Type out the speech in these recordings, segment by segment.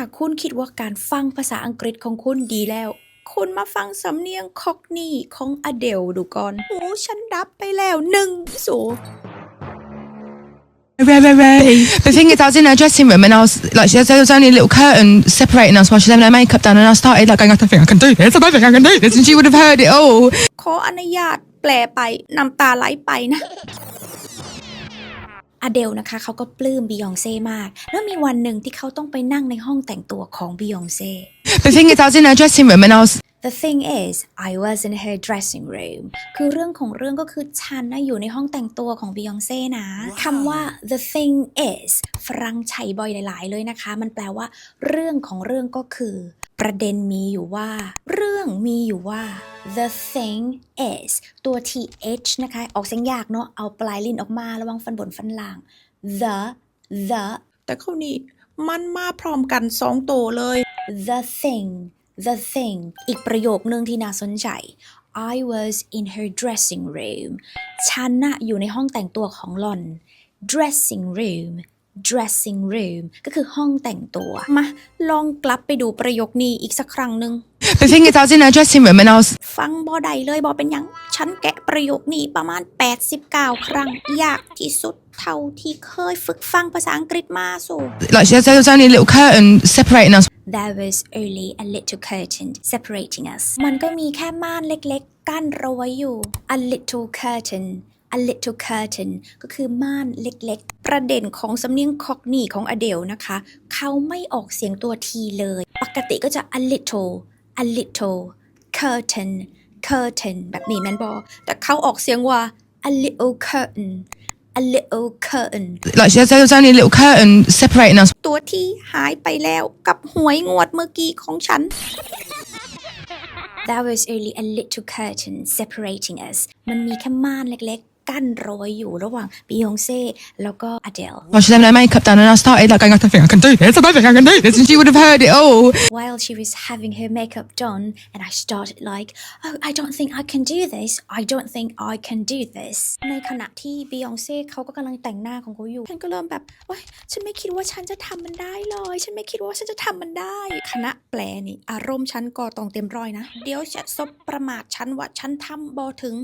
ถ้าคุณคิดว่าการฟังภาษาอังกฤษของคุณดีแล้ว คุณมาฟังสำเนียงคอกนี่ของอเดลดูก่อนหูฉันดับไปแล้วหนึ่งสู Ray, Ray, Ray. The thing is, I was in her dressing room and I was like, there there was only a little curtain separating us while she was having her makeup done, and I started like going, I don't think I can do this. I don't think I can do this, and she would have heard it all. ขออนุญาตแปลไปน้ำตาไหลไปนะ อเดลนะคะเขาก็ปลื้มบียองเซ่มาก แล้วมีวันหนึ่งที่เขาต้องไปนั่งในห้องแต่งตัวของบียองเซ่ The thing is, I was in her dressing room and I was The thing is I was in her dressing room คือเรื่องของเรื่องก็คือฉันนะอยู่ในห้องแต่งตัวของบียองเซ่นะคำว่า the thing is ฝรั่งใช้บ่อยหลาย ๆ เลยนะคะ มันแปลว่า เรื่องของเรื่องก็คือ ประเด็นมีอยู่ว่า เรื่องมีอยู่ว่า the thing is ตัว th นะคะ ออกเสียงยากเนาะ เอาปลายลิ้นออกมา ระวังฟันบนฟันล่าง the the แต่เขานี่มันมาพร้อมกันสองตัวเลย the thing the thing อีกประโยคนึงที่น่าสนใจ I was in her dressing room ฉันน่ะอยู่ในห้องแต่งตัวของหล่อน dressing room dressing room ก็คือห้องแต่งตัว มาลองกลับไปดูประโยคนี้อีกสักครั้งหนึ่ง the thing is, I was in her dressing room and I was ฟังบอใดเลยบอเป็นหยัง ฉันแกะประโยคนี้ประมาณ 89 ครั้ง ยากที่สุดเท่าที่เคยฝึกฟังภาษาอังกฤษมาสู่ like, there was only a little curtain separating us. There was only a little curtain separating us มันก็มีแค่ม่านเล็กๆ กั้นเราไว้อยู่ a little curtain a little curtain ก็คือม่านเล็กๆ ประเด็นของสำเนียงคอกนี่ของอเดลนะคะ เขาไม่ออกเสียงตัวทีเลย ปกติก็จะ a little a little curtain curtain แบบนี้แมนบอแต่เขาออกเสียงว่า a little curtain a little curtain Like, there was only a little curtain separating us. ตัวที่หายไปแล้วกับหวยงวดเมื่อกี้ของฉัน There was only a little curtain separating us มันมีแค่ม่านเล็กๆ กั้นรอยอยู่ระหว่างบียองเซ่แล้วก็อเดล While she was having her makeup done, and I started like going, I don't think I can do this. I don't think I can do this, and she would have heard it all. While she was having her makeup done and I started like oh I don't think I can do this I don't think I can do this ในขณะที่บียองเซ่เขาก็กำลังแต่งหน้าของเขาอยู่ฉันก็เริ่มแบบโอ๊ยฉันไม่คิดว่าฉันจะทำมันได้เลย ฉันไม่คิดว่าฉันจะทำมันได้ คณะแปลนี่อารมณ์ฉันก็ต้องเต็มร้อยนะ เดี๋ยวจะซบประมาทฉันว่าฉันทำบอถึง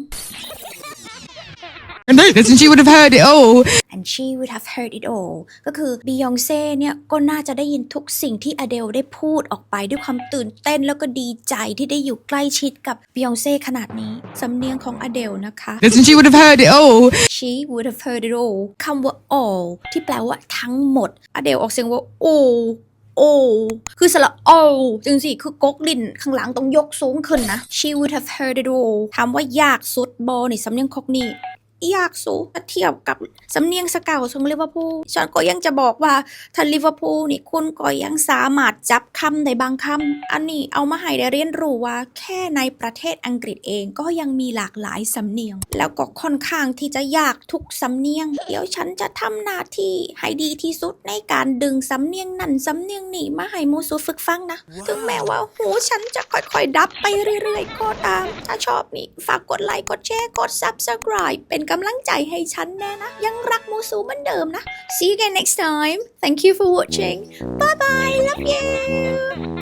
And do this, and she would have heard it all. and she would have heard it all ก็คือบียองเซ่เนี่ยก็น่าจะได้ยินทุกสิ่งที่อเดลได้พูดออกไปด้วยความตื่นเต้นแล้วก็ดีใจที่ได้อยู่ใกล้ชิดกับบียองเซ่ขนาดนี้ สำเนียงของอเดลนะคะ This, and she would have heard it all. she would have heard it all คำว่า all ที่แปลว่าทั้งหมดอเดลออกเสียงว่า all all คือสระ all จึงสิ คือกกลิ้นข้างหลังต้องยกสูงขึ้นนะ she would have heard it all ถามว่ายากสุดบอนี่สำเนียงคอกนี่ ยากสูถ้าเทียบกับสำเนียงสเกาของลิเวอร์พูลฉันก็ยังจะบอกว่าถ้าลิเวอร์พูลนี่คุณก็ยังสามารถจับคำในบางคำอันนี้เอามาให้ได้เรียนรู้ว่า แค่ในประเทศอังกฤษเองก็ยังมีหลากหลายสำเนียง แล้วก็ค่อนข้างที่จะยากทุกสำเนียง เดี๋ยวฉันจะทำหน้าที่ให้ดีที่สุดในการดึงสำเนียงนั่นสำเนียงนี่มาให้มูสูฝึกฟังนะถึงแม้ว่าหูฉันจะค่อยๆ ดับไปเรื่อยๆ ก็ตาม ถ้าชอบนี่ฝากกดไลค์กดแชร์กด subscribe เป็นกำลังใจให้ฉันแน่นะ ยังรักมูซูเหมือนเดิมนะ See you again next time Thank you for watching Bye bye Love you